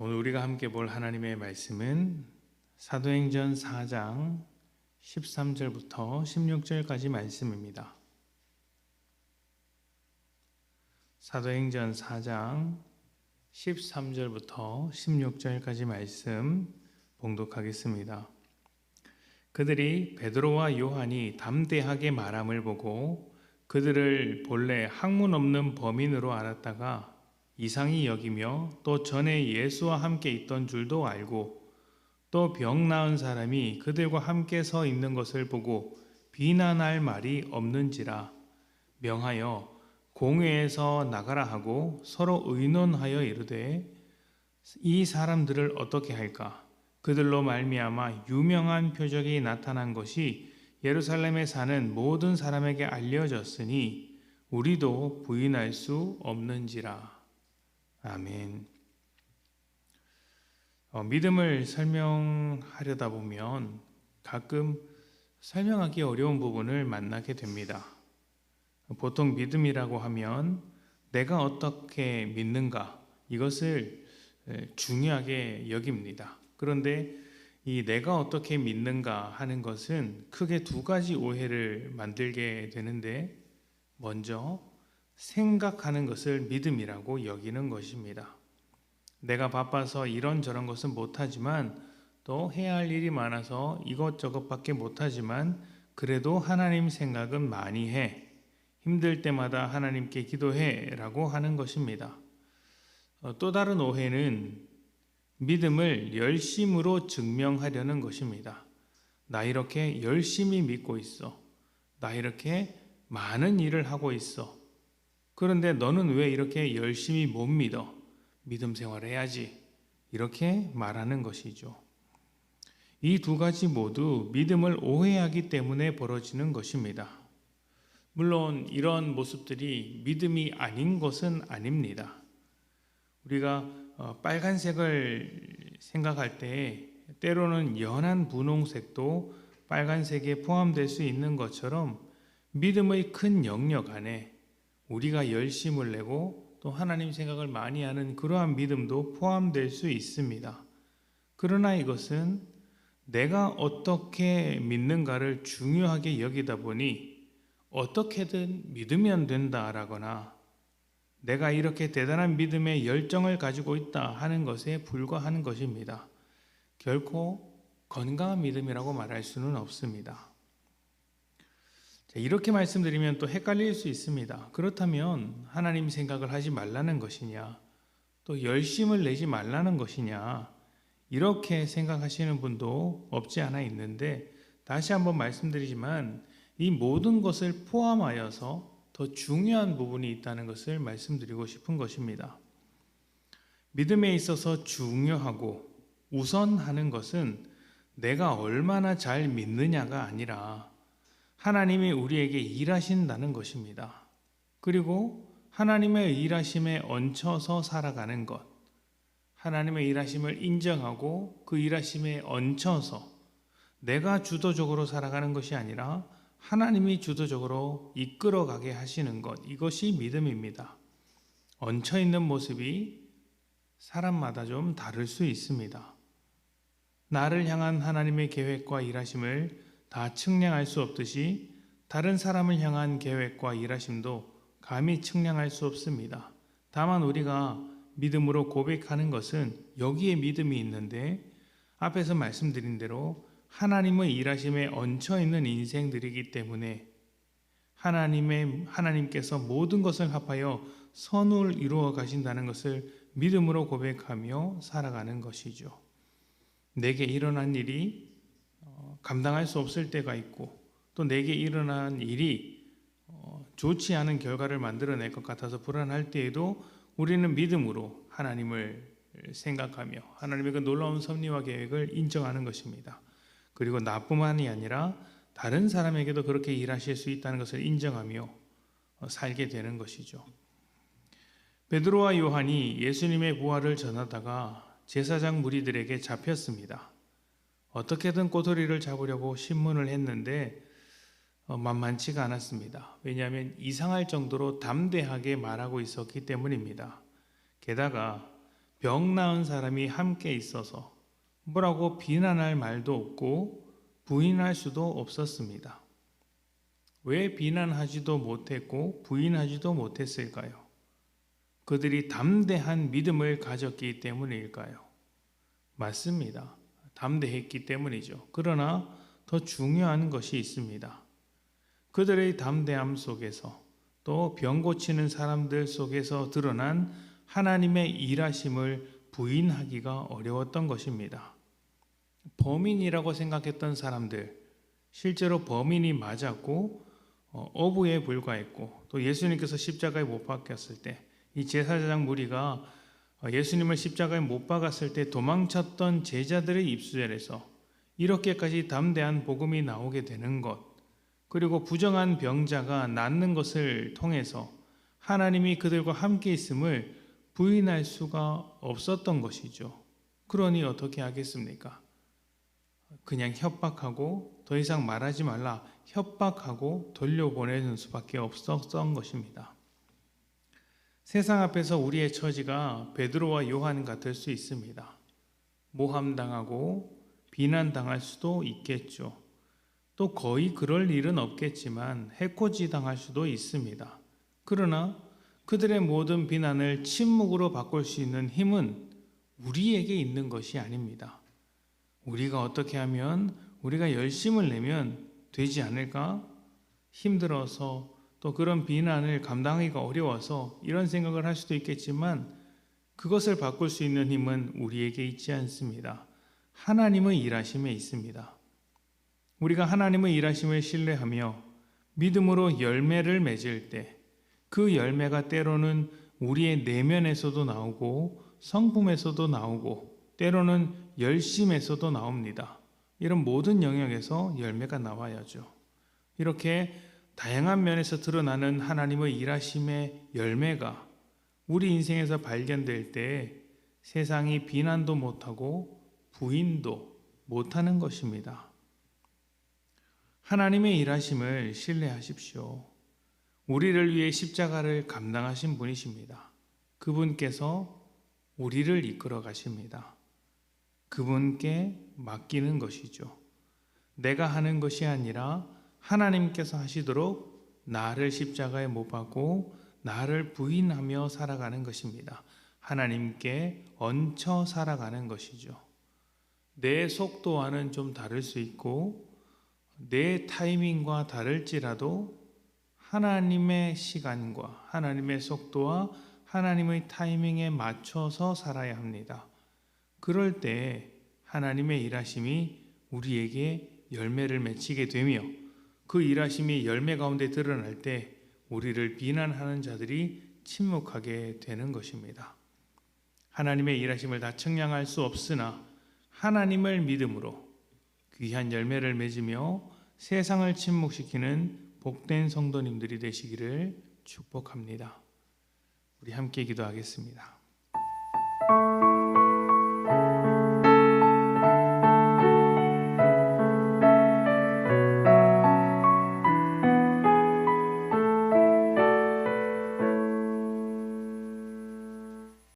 오늘 우리가 함께 볼 하나님의 말씀은 사도행전 4장 13절부터 16절까지 말씀입니다. 사도행전 4장 13절부터 16절까지 말씀 봉독하겠습니다. 그들이 베드로와 요한이 담대하게 말함을 보고 그들을 본래 학문 없는 범인으로 알았다가 이상히 여기며 또 전에 예수와 함께 있던 줄도 알고 또 병 나은 사람이 그들과 함께 서 있는 것을 보고 비난할 말이 없는지라 명하여 공회에서 나가라 하고 서로 의논하여 이르되 이 사람들을 어떻게 할까? 그들로 말미암아 유명한 표적이 나타난 것이 예루살렘에 사는 모든 사람에게 알려졌으니 우리도 부인할 수 없는지라 아멘. 어, 믿음을 설명하려다 보면 가끔 설명하기 어려운 부분을 만나게 됩니다. 보통 믿음이라고 하면 내가 어떻게 믿는가 이것을 중요하게 여깁니다. 그런데 이 내가 어떻게 믿는가 하는 것은 크게 두 가지 오해를 만들게 되는데 먼저 생각하는 것을 믿음이라고 여기는 것입니다. 내가 바빠서 이런저런 것은 못하지만 또 해야 할 일이 많아서 이것저것밖에 못하지만 그래도 하나님 생각은 많이 해. 힘들 때마다 하나님께 기도해 라고 하는 것입니다. 어, 또 다른 오해는 믿음을 열심으로 증명하려는 것입니다. 나 이렇게 열심히 믿고 있어. 나 이렇게 많은 일을 하고 있어. 그런데 너는 왜 이렇게 열심히 못 믿어? 믿음 생활 해야지. 이렇게 말하는 것이죠. 이 두 가지 모두 믿음을 오해하기 때문에 벌어지는 것입니다. 물론 이런 모습들이 믿음이 아닌 것은 아닙니다. 우리가 어, 빨간색을 생각할 때 때로는 연한 분홍색도 빨간색에 포함될 수 있는 것처럼 믿음의 큰 영역 안에 우리가 열심을 내고 또 하나님 생각을 많이 하는 그러한 믿음도 포함될 수 있습니다. 그러나 이것은 내가 어떻게 믿는가를 중요하게 여기다 보니 어떻게든 믿으면 된다라거나 내가 이렇게 대단한 믿음의 열정을 가지고 있다 하는 것에 불과한 것입니다. 결코 건강한 믿음이라고 말할 수는 없습니다. 이렇게 말씀드리면 또 헷갈릴 수 있습니다. 그렇다면 하나님 생각을 하지 말라는 것이냐, 또 열심을 내지 말라는 것이냐, 이렇게 생각하시는 분도 없지 않아 있는데, 다시 한번 말씀드리지만, 이 모든 것을 포함하여서 더 중요한 부분이 있다는 것을 말씀드리고 싶은 것입니다. 믿음에 있어서 중요하고 우선하는 것은 내가 얼마나 잘 믿느냐가 아니라 하나님이 우리에게 일하신다는 것입니다. 그리고 하나님의 일하심에 얹혀서 살아가는 것. 하나님의 일하심을 인정하고 그 일하심에 얹혀서 내가 주도적으로 살아가는 것이 아니라 하나님이 주도적으로 이끌어가게 하시는 것. 이것이 믿음입니다. 얹혀 있는 모습이 사람마다 좀 다를 수 있습니다. 나를 향한 하나님의 계획과 일하심을 다 측량할 수 없듯이 다른 사람을 향한 계획과 일하심도 감히 측량할 수 없습니다. 다만 우리가 믿음으로 고백하는 것은 여기에 믿음이 있는데 앞에서 말씀드린 대로 하나님의 일하심에 얹혀 있는 인생들이기 때문에 하나님의 하나님께서 모든 것을 합하여 선을 이루어 가신다는 것을 믿음으로 고백하며 살아가는 것이죠. 내게 일어난 일이 감당할 수 없을 때가 있고 또 내게 일어난 일이 어, 좋지 않은 결과를 만들어낼 것 같아서 불안할 때에도 우리는 믿음으로 하나님을 생각하며 하나님의 그 놀라운 섭리와 계획을 인정하는 것입니다. 그리고 나뿐만이 아니라 다른 사람에게도 그렇게 일하실 수 있다는 것을 인정하며 어, 살게 되는 것이죠. 베드로와 요한이 예수님의 부활을 전하다가 제사장 무리들에게 잡혔습니다. 어떻게든 꼬돌이를 잡으려고 신문을 했는데 어, 만만치가 않았습니다. 왜냐하면 이상할 정도로 담대하게 말하고 있었기 때문입니다. 게다가 병 나은 사람이 함께 있어서 뭐라고 비난할 말도 없고 부인할 수도 없었습니다. 왜 비난하지도 못했고 부인하지도 못했을까요? 그들이 담대한 믿음을 가졌기 때문일까요? 맞습니다. 담대했기 때문이죠. 그러나 더 중요한 것이 있습니다. 그들의 담대함 속에서 또 병 고치는 사람들 속에서 드러난 하나님의 일하심을 부인하기가 어려웠던 것입니다. 범인이라고 생각했던 사람들, 실제로 범인이 맞았고 어, 어부에 불과했고 또 예수님께서 십자가에 못 박혔을 때 이 제사장 무리가 어, 예수님을 십자가에 못 박았을 때 도망쳤던 제자들의 입술에서 이렇게까지 담대한 복음이 나오게 되는 것 그리고 부정한 병자가 낫는 것을 통해서 하나님이 그들과 함께 있음을 부인할 수가 없었던 것이죠. 그러니 어떻게 하겠습니까? 그냥 협박하고 더 이상 말하지 말라 협박하고 돌려보내는 수밖에 없었던 것입니다. 세상 앞에서 우리의 처지가 베드로와 요한 같을 수 있습니다. 모함당하고 비난당할 수도 있겠죠. 또 거의 그럴 일은 없겠지만 해코지 당할 수도 있습니다. 그러나 그들의 모든 비난을 침묵으로 바꿀 수 있는 힘은 우리에게 있는 것이 아닙니다. 우리가 어떻게 하면 우리가 열심을 내면 되지 않을까? 힘들어서 또 그런 비난을 감당하기가 어려워서 이런 생각을 할 수도 있겠지만 그것을 바꿀 수 있는 힘은 우리에게 있지 않습니다. 하나님의 일하심에 있습니다. 우리가 하나님의 일하심을 신뢰하며 믿음으로 열매를 맺을 때 그 열매가 때로는 우리의 내면에서도 나오고 성품에서도 나오고 때로는 열심에서도 나옵니다. 이런 모든 영역에서 열매가 나와야죠. 이렇게 다양한 면에서 드러나는 하나님의 일하심의 열매가 우리 인생에서 발견될 때 세상이 비난도 못하고 부인도 못하는 것입니다. 하나님의 일하심을 신뢰하십시오. 우리를 위해 십자가를 감당하신 분이십니다. 그분께서 우리를 이끌어 가십니다. 그분께 맡기는 것이죠. 내가 하는 것이 아니라 하나님께서 하시도록 나를 십자가에 못 박고 나를 부인하며 살아가는 것입니다. 하나님께 얹혀 살아가는 것이죠. 내 속도와는 좀 다를 수 있고 내 타이밍과 다를지라도 하나님의 시간과 하나님의 속도와 하나님의 타이밍에 맞춰서 살아야 합니다. 그럴 때 하나님의 일하심이 우리에게 열매를 맺히게 되며 그 일하심이 열매 가운데 드러날 때 우리를 비난하는 자들이 침묵하게 되는 것입니다. 하나님의 일하심을 다 청량할 수 없으나 하나님을 믿음으로 귀한 열매를 맺으며 세상을 침묵시키는 복된 성도님들이 되시기를 축복합니다. 우리 함께 기도하겠습니다.